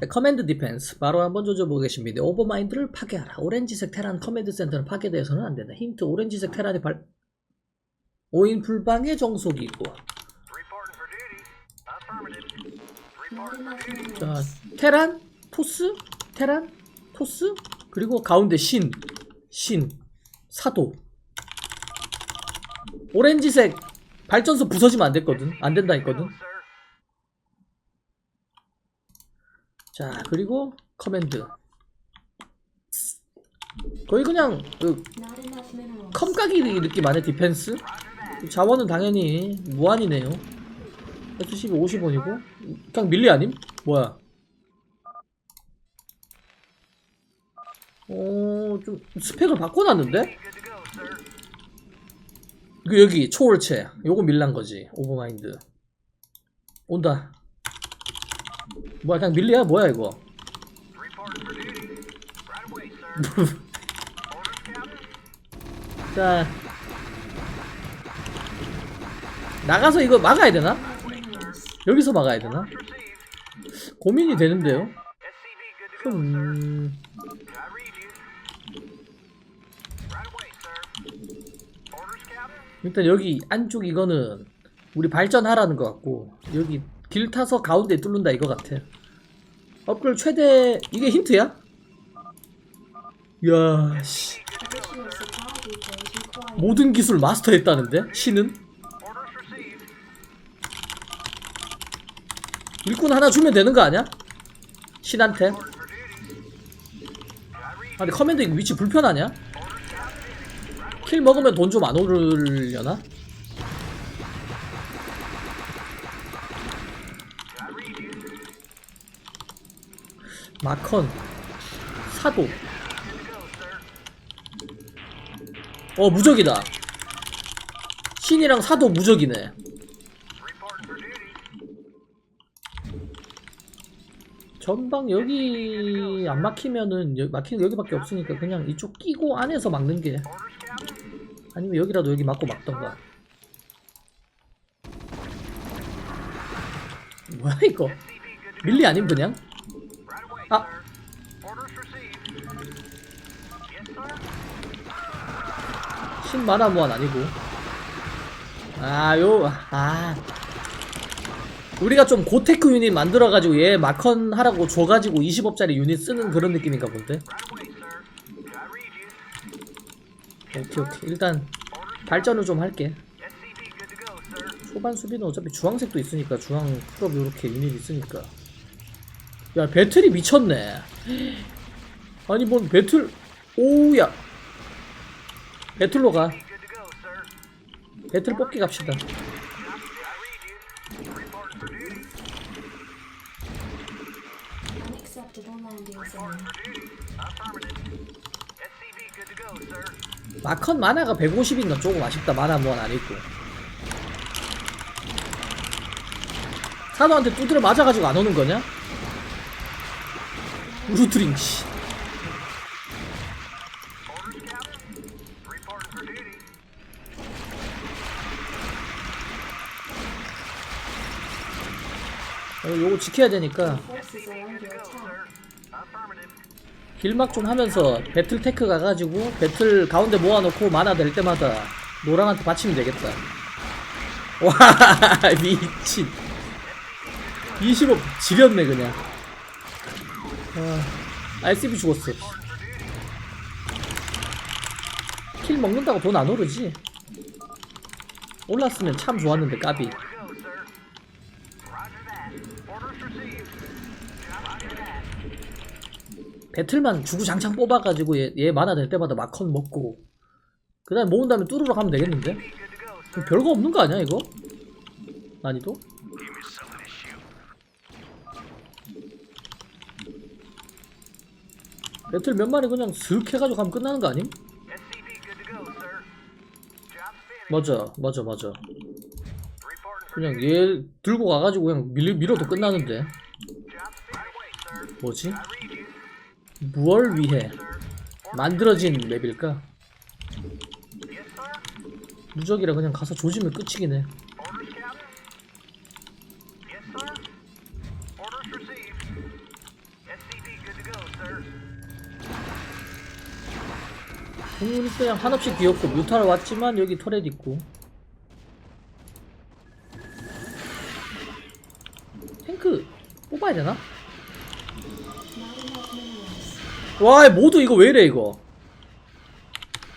네, 커맨드 디펜스 바로 한번 조져보겠습니다. 오버마인드를 파괴하라. 오렌지색 테란 커맨드 센터는 파괴되어서는 안 된다. 힌트 오렌지색 테란이 발 5인 불방의 정속이고 자 테란 토스 테란 토스 그리고 가운데 신 신, 사도 오렌지색 발전소 부서지면 안 됐거든 안 된다 했거든 자 그리고 커맨드. 거의 그냥 그 컴까기 느낌 안에 디펜스? 자원은 당연히 무한이네요. F12 50원이고. 그냥 밀리 아님? 뭐야? 어, 좀 스펙을 바꿔놨는데? 그 여기 초월체. 요거 밀란 거지. 오버마인드. 온다 뭐야 그냥 밀리야? 뭐야 이거? 자. 나가서 이거 막아야 되나? 여기서 막아야 되나? 고민이 되는데요? 음... 일단 여기 안쪽 이거는 우리 발전하라는 것 같고 여기 길 타서 가운데 뚫는다 이거 같아 업글 최대 이게 힌트야? 이야 씨 모든 기술 마스터했다는데 신은 일꾼 하나 주면 되는 거 아니야? 신한테 아 근데 커맨드 이거 위치 불편하냐? 킬 먹으면 돈 좀 안 오르려나? 마컨 사도. 어 무적이다. 신이랑 사도 무적이네. 전방 여기 안 막히면은 여, 막히는 여기밖에 없으니까 그냥 이쪽 끼고 안에서 막는 게 아니면 여기라도 여기 막고 막던가. 뭐야 이거? 밀리 아님 그냥? 아. 신만화 무한 아니고. 아요 아. 우리가 좀 고테크 유닛 만들어가지고 얘 마컨 하라고 줘가지고 20업짜리 유닛 쓰는 그런 느낌인가 본데? 오케이 오케이. 일단 발전을 좀 할게. 초반 수비는 어차피 주황색도 있으니까 주황 풀업 요렇게 유닛 있으니까 야 배틀이 미쳤네. 아니 뭔 배틀 오우야. 배틀로 가. 배틀 뽑기 갑시다. 마컨 만화가 150인가 조금 아쉽다. 만화 무한 안 있고. 사도한테 두드려 맞아가지고 안 오는 거냐? 우루트링 씨 어, 요거 지켜야 되니까. 길막 좀 하면서 배틀 테크 가가지고 배틀 가운데 모아놓고 만화 될 때마다 노랑한테 받치면 되겠다. 와 미친. 25 지렸네 그냥. 아, RCB 죽었어. 킬 먹는다고 돈 안 오르지? 올랐으면 참 좋았는데 까비. 배틀만 주구장창 뽑아가지고 얘, 얘 만화 될 때마다 마컨 먹고 그 다음에 모은 다음에 뚜루룩 하면 되겠는데? 별거 없는 거 아니야 이거? 난이도? 배틀 몇 마리 그냥 슥 해가지고 가면 끝나는 거 아님? 맞아 맞아 맞아 그냥 얘 들고 가가지고 그냥 밀, 밀어도 끝나는데 뭐지? 무얼 위해 만들어진 맵일까? 무적이라 그냥 가서 조지면 끝이긴 해. 공군이 그냥 한없이 귀엽고 뮤타로 왔지만 여기 터렛 있고. 탱크 뽑아야 되나? 와이 모두 이거 왜 이래 이거?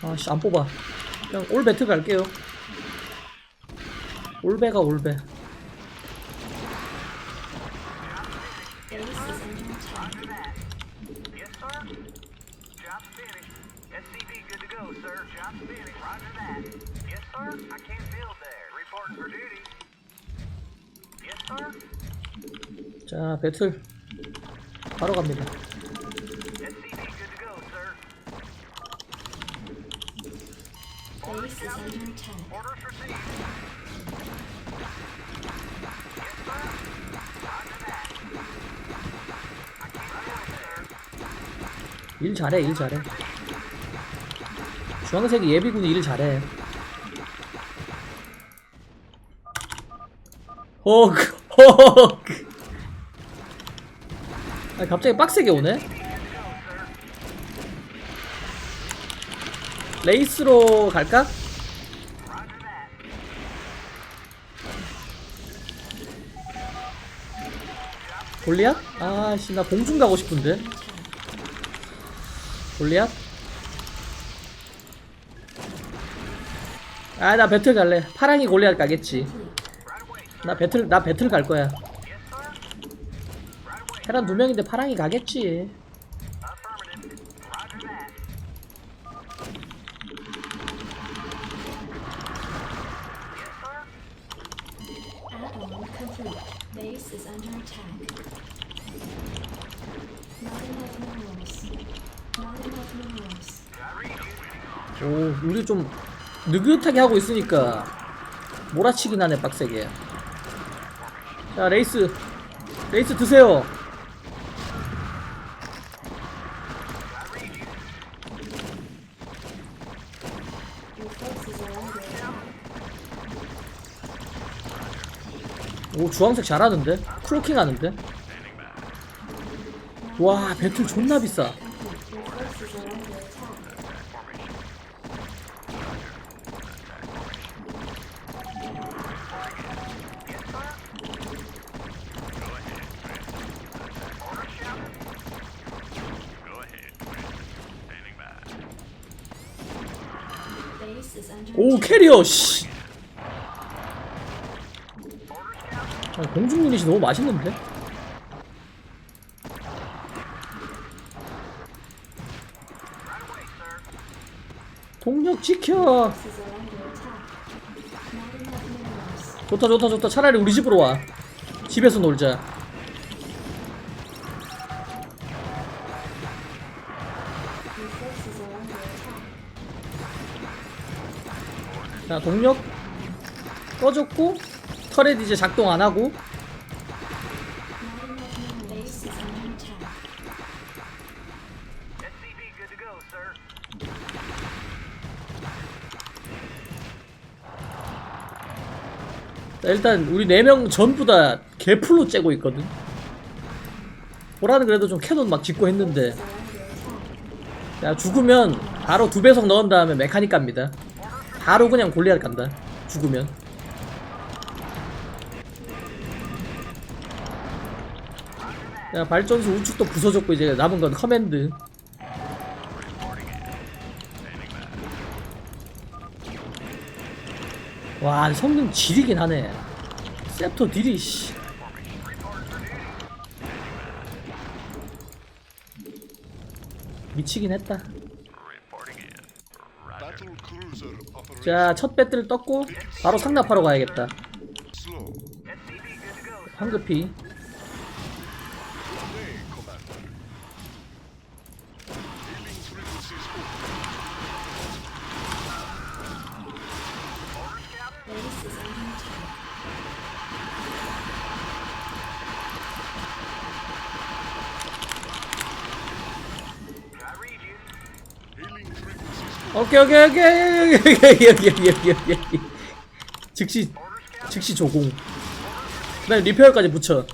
아씨 안 뽑아. 그냥 올 배트 갈게요. 올배가 올배 Base is under attack. Yes, sir. Job's finished. SCV good to go, sir. Job's finished. Roger that. Yes, sir. I can't build there. Reporting for duty. Yes, sir. 자 배틀 바로 갑니다 SCV good to go, sir. Base is under attack. Orders received. Yes, sir. Roger that. I can't build there. 일 잘해 일 잘해 주황색이 예비군이 일 잘해 허그 허그 아 갑자기 빡세게 오네 레이스로 갈까? 골리앗? 아씨 나 공중 가고 싶은데 골리앗? 아 나 배틀 갈래 파랑이 골리앗 가겠지 나 배틀 나 배틀 갈 거야 테란 두 명인데 파랑이 가겠지. 오 우리 좀 느긋하게 하고 있으니까 몰아치긴 하네 빡세게. 자 레이스. 레이스 드세요. 오 주황색 잘하는데? 크로킹 하는데? 와 배틀 존나 비싸 Complete. Your forces are under attack. Base is under 오 attack. 캐리어 씨. 아, 공중 유닛이 너무 맛있는데? 동력 지켜. 좋다 좋다 좋다. 차라리 우리 집으로 와. 집에서 놀자 자 동력 꺼졌고 터렛 이제 작동 안 하고 Not enough minerals. Base is under attack. SCV good to go, sir. 자, 일단 우리 네명 전부 다 개풀로 째고 있거든 보라는 그래도 좀 캐논 막 짓고 했는데. 야 죽으면 바로 두 배속 넣은 다음에 메카닉 갑니다 바로 그냥 골리앗 간다. 죽으면. 야 발전소 우측도 부서졌고 이제 남은 건 커맨드. 와 성능 지리긴 하네. 셉터 딜이 씨. 미치긴 했다 자, 첫 배틀 떴고 바로 상납하러 가야겠다. 황급히. 오케이 오케이 오케이 여기 여기 여기 여기 여기 여기 즉시 즉시 조공 그다음 리페어까지 붙여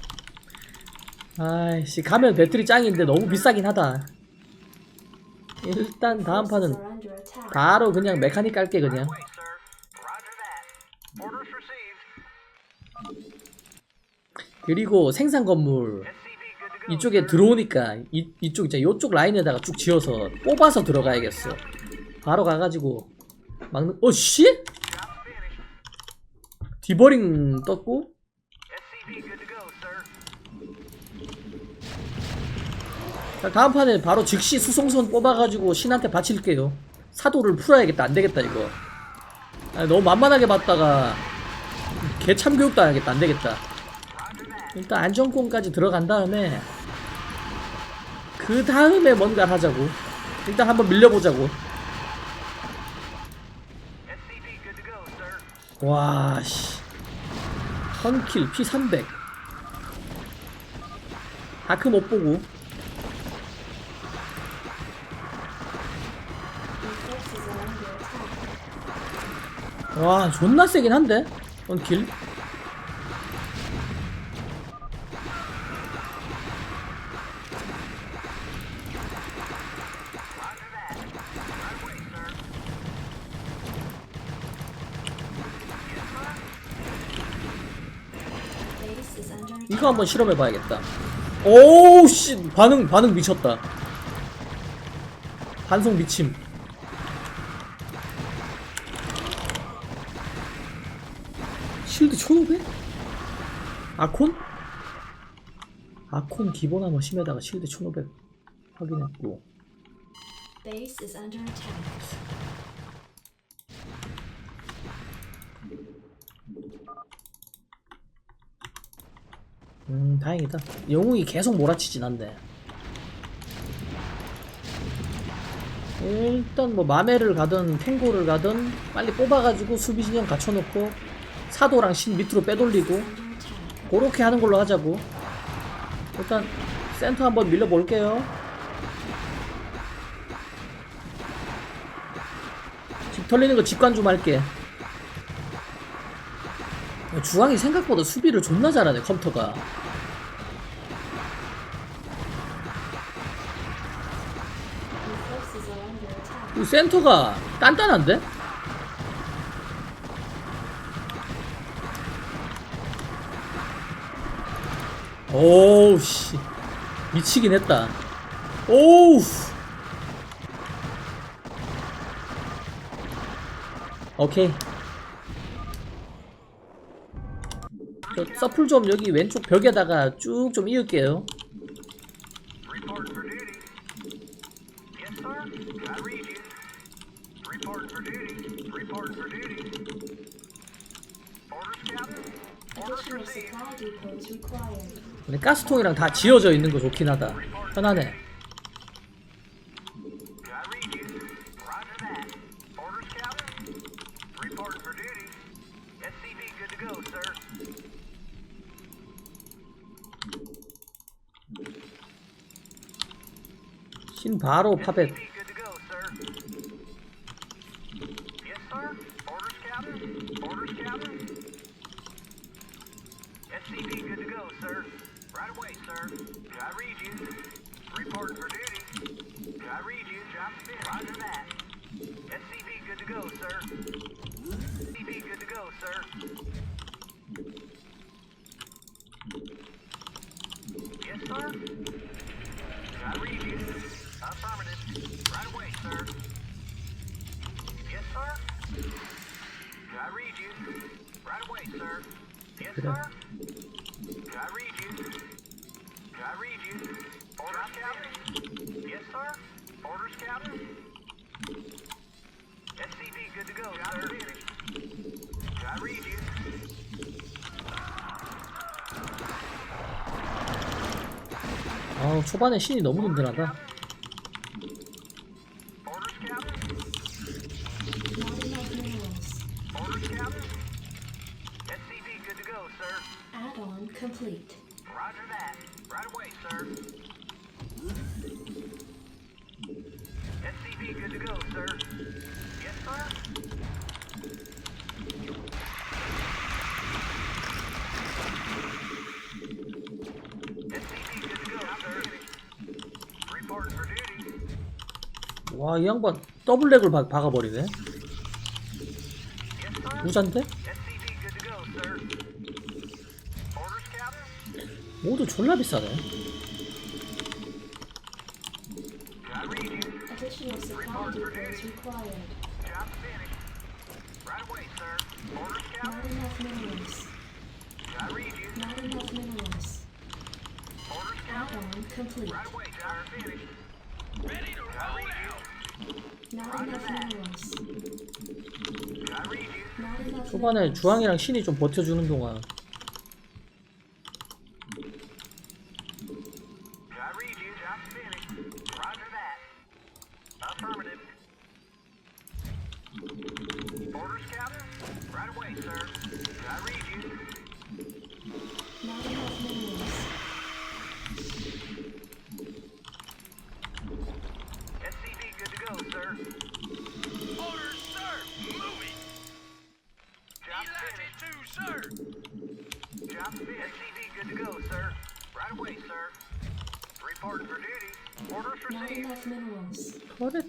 아이씨 가면 배터리 짱인데 너무 비싸긴 하다 일단 다음 판은 바로 그냥 메카닉 깔게 그냥 그리고 생산 건물 이쪽에 들어오니까 이, 이쪽 이제 요쪽 라인에다가 쭉 지어서 뽑아서 들어가야겠어 바로 가가지고 막는 어씨? Job's finished. 디버링 떴고. 자, 다음 판에 바로 즉시 수송선 뽑아가지고 신한테 바칠게요 사도를 풀어야겠다 안되겠다 이거 아, 너무 만만하게 봤다가 개 참교육도 해야겠다 안되겠다. 일단 안정권까지 들어간 다음에 그 다음에 뭔가 하자고 일단 한번 밀려보자고 SCV good to go, sir. 와 씨 턴킬 P300 다크 under attack. 와 존나 세긴 한데 턴킬 이거 한번 실험해봐야겠다. 오우 씨. 반응 반응 미쳤다. 반송 미침. 실드 1500? 아콘? 아콘 기본 하머 심에다가 실드 1500 확인했고 Base is under attack. 음 다행이다. 영웅이 계속 몰아치진 않네. 일단 뭐 마메를 가든 탱고를 가든 빨리 뽑아가지고 수비 진영 갖춰놓고 사도랑 신 밑으로 빼돌리고. 그렇게 하는 걸로 하자고. 일단 센터 한번 밀려볼게요. 집 털리는 거 직관 좀 할게 주황이 생각보다 수비를 존나 잘하네 컴퓨터가. 이 센터가 단단한데? 오우 씨 미치긴 했다 오우 오케이 서플 좀 여기 왼쪽 벽에다가 쭉 좀 이을게요. 근데 가스통이랑 다 지어져 있는 거 좋긴 하다 편하네 I read you. Roger that. Orders, Captain. Report for duty. SCV good to go, sir. 신 바로 파벳 SCV good to go, sir. Yes, sir. Orders, Captain. Orders, Captain. SCV good to go, sir. Right away, sir. I read you. Reporting for duty. I read you. Job fit. Roger that. SCV good to go, sir. SCV good to go, sir. Yes, sir. I read you. Affirmative. Right away, sir. Yes, sir. I read you. Right away, sir. Yes, 그래. sir. I read you. I read you. Orders, Captain. Yes, sir. Orders, Captain. SCV good to go, sir. I read you. 아 초반에 신이 너무 든든하다 와, 이 양반 더블렉을 박, 박아버리네. Captain? 모두 졸라 비싸네. 초반에. 주황이랑 신이 좀 버텨주는 동안. Affirmative. Orders, Captain? Right away, sir.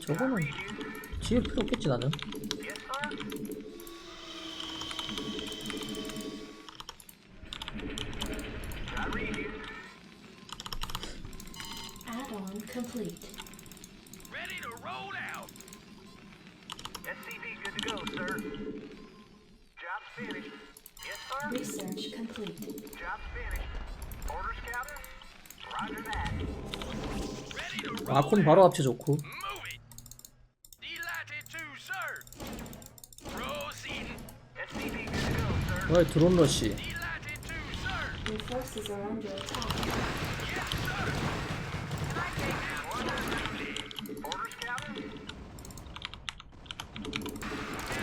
저거는. 지을 필요 없겠지 나는 Yes, sir. I read you. Add-on complete. Ready to roll out. SCV good to go, sir. Job's finished. Yes, sir. Research complete. Job's finished. Orders, Captain? Roger that. Ready to 아콘 바로 합체 좋고 왜 드론 러시 are under attack. Yes, sir. Can I take that? Orders, Orders, Captain?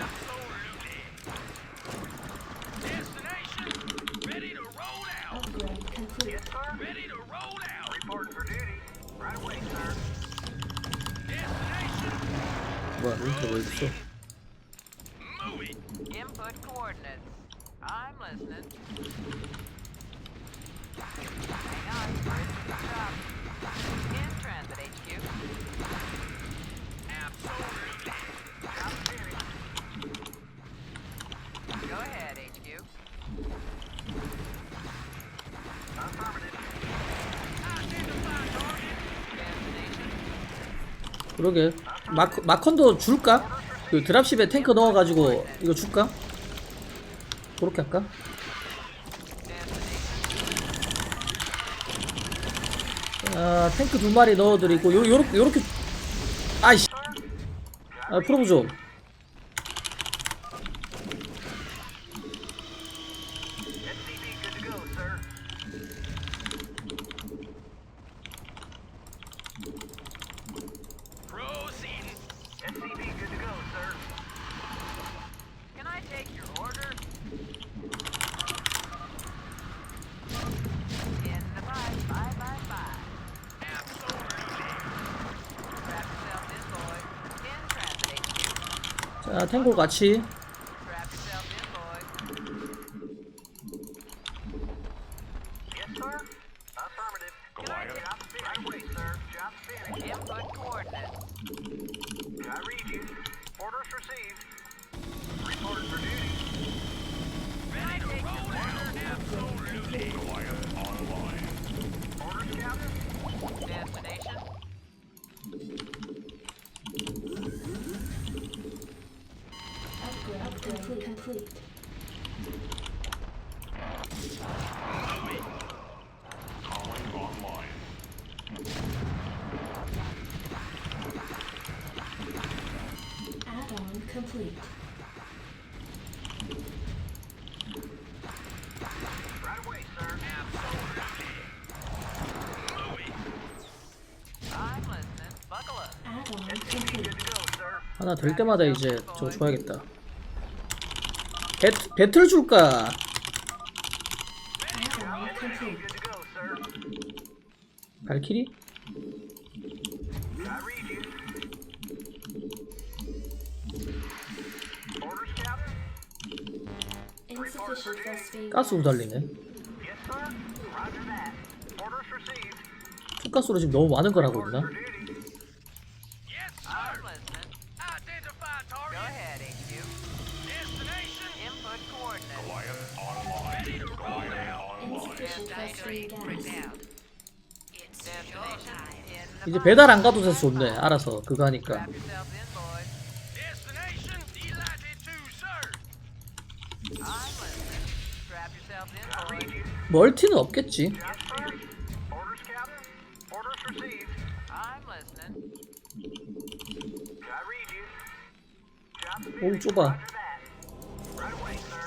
Absolutely. Destination ready to roll out. Upgrade complete. Yes, sir. Ready to roll out. Reporting for duty. Right away, sir. Destination 뭐야 윈터 왜 있어 moving. Input coordinates. I'm listening. Hang on, bridge to the top. In transit, HQ. Absolutely. Job finished. Go ahead, HQ. Affirmative. Identify target. Destination. 그러게 마크, 마컨도 줄까? 그 드랍십에 탱크 넣어가지고 이거 줄까? 그렇게 할까? 아 탱크 두 마리 넣어드리고 요, 요렇게 요렇게 아이씨 아 프로브 좀 SCV good to go, sir. Proceeding. SCV good to go, sir. Can I take your order? In the pipe. Bye, bye, bye. Absolutely. Strap yourself in, boy. In transit, HQ. 자 탱고 같이 하나 될 때마다 이제 저거 줘야겠다 배, 배틀 줄까? 발키리? I read you. Orders, Captain? Insufficient phosphate. 가스 우달리네 Yes, sir. Roger that. Orders received. 투가스로 지금 너무 많은 걸 하고 있나? 이제 배달 안 가도 돼서 좋네 알아서 그거 하니까. 멀티는 없겠지 sir. Orders, Captain. Orders received. I'm listening. I read you. Job 오 finished. 좁아 Roger that. Right away, sir.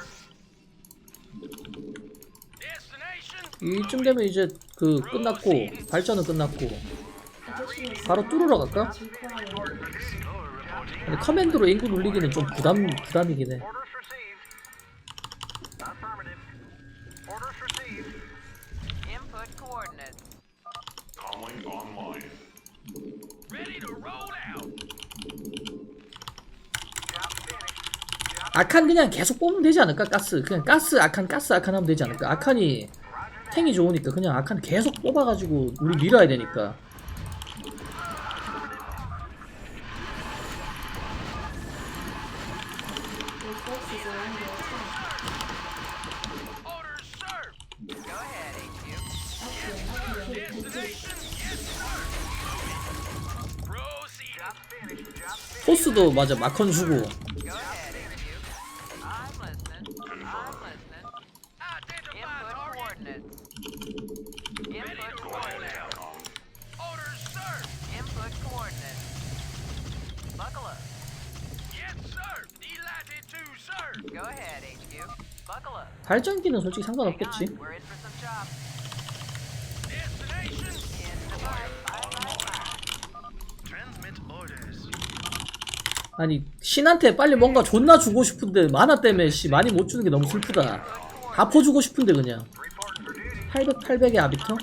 Destination. 이쯤 되면 이제 그 끝났고 발전은 끝났고 바로 뚫으러 갈까? 근데 커맨드로 인구 눌리기는 좀 부담 부담이긴 해. 아칸 그냥 계속 뽑으면 되지 않을까 가스 그냥 가스 아칸 가스 아칸 하면 되지 않을까 아칸이 탱이 좋으니까 그냥 아칸 계속 뽑아가지고 우리 밀어야 되니까. 포스도 맞아 마컨 주고 Go ahead, HQ. I'm listening. I'm listening. Identify 발전기는 솔직히 상관없겠지. 아니 신한테 빨리 뭔가 존나 주고 싶은데 만화 때문에 씨 많이 못 주는 게 너무 슬프다 다 퍼주고 싶은데 그냥. 800 800의 아비터?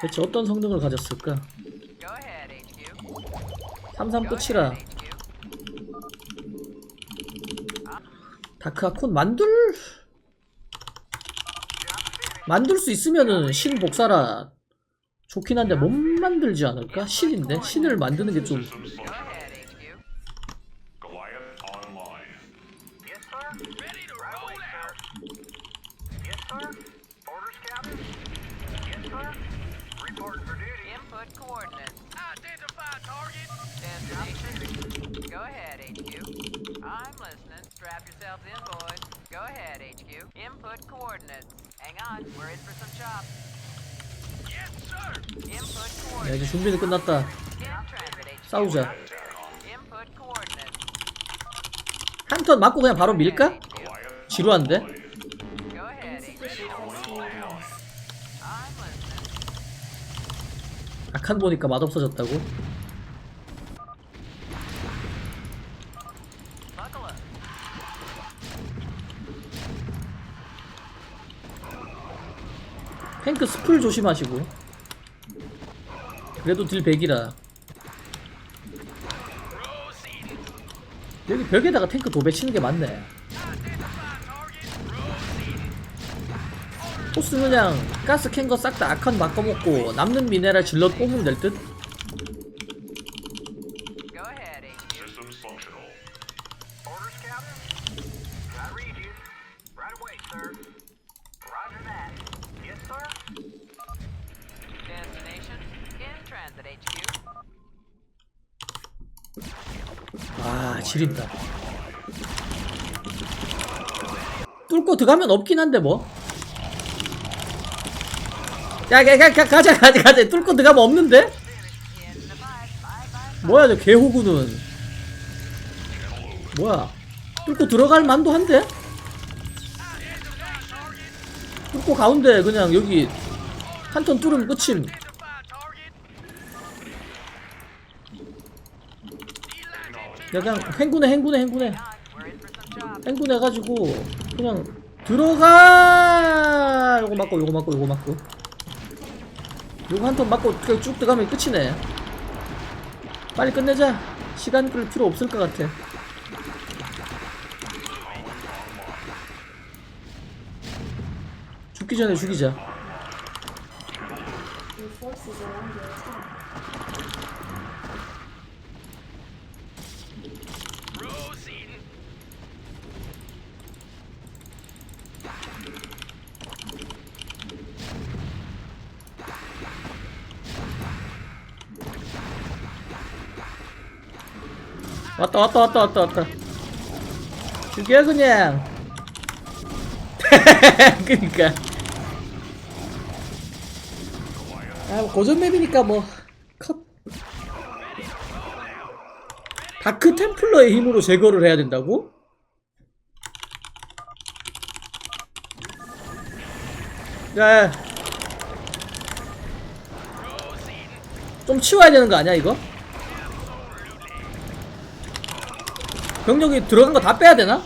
대체 어떤 성능을 가졌을까 Go ahead, HQ. 33 Go 끝이라 ahead, HQ. 다크 아콘 만들 만들 수 있으면은 신 복사라 좋긴 한데 못 만들지 않을까? 신인데 신을 만드는 게좀 Go ahead, HQ. I'm listening. Strap yourselves in, boys. Go ahead, HQ. Input coordinates. Hang on. We're in for some chops. Yes, sir. Input 야, 이제 coordinates. 준비는 끝났다 In transit, HQ. 싸우자 Input coordinates. 한 턴 맞고 그냥 바로 밀까? 지루한데? Go ahead, HQ. I'm listening. 아칸 보니까 맛없어졌다고? 탱크 스풀 조심하시고. 그래도 딜 100이라. 여기 벽에다가 탱크 도배 치는 게 맞네. 포스 그냥 가스 캔 거 싹 다 아칸 바꿔먹고 남는 미네랄 질러 뽑으면 될듯 들어가면 없긴 한데 뭐 야, 가, 가, 가, 가자, 가자, 가자. 뚫고 들어가면 없는데? 뭐야, 저 개호구는. 뭐야. 뚫고 들어갈 만도 한데? 뚫고 가운데, 그냥 여기, 한 턴 뚫으면 끝임. 야, 그냥 행군해, 행군해, 행군해. 행군해가지고, 그냥, 들어가! 요거 맞고, 요거 맞고, 요거 맞고. 요거 한 턴 맞고, 그쭉 들어가면 끝이네. 빨리 끝내자. 시간 끌 필요 없을 것 같아. 죽기 전에 죽이자. 왔다 왔다 왔다 왔다 왔다 죽여 그냥 그니까 아 고전 맵이니까 뭐 컷 다크 템플러의 힘으로 제거를 해야 된다고? 야, 야. 좀 치워야 되는 거 아니야 이거? 병력이 들어간 거 다 빼야 되나?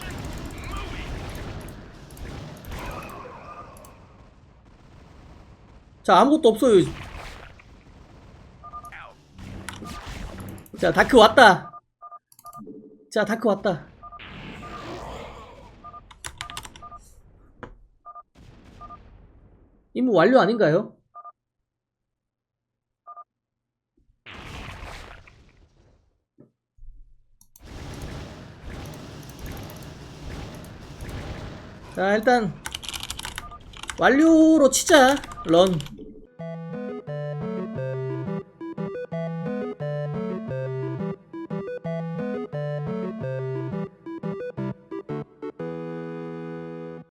자 아무것도 없어요 자 다크 왔다 자 다크 왔다 임무 완료 아닌가요? 자 일단 완료로 치자. 런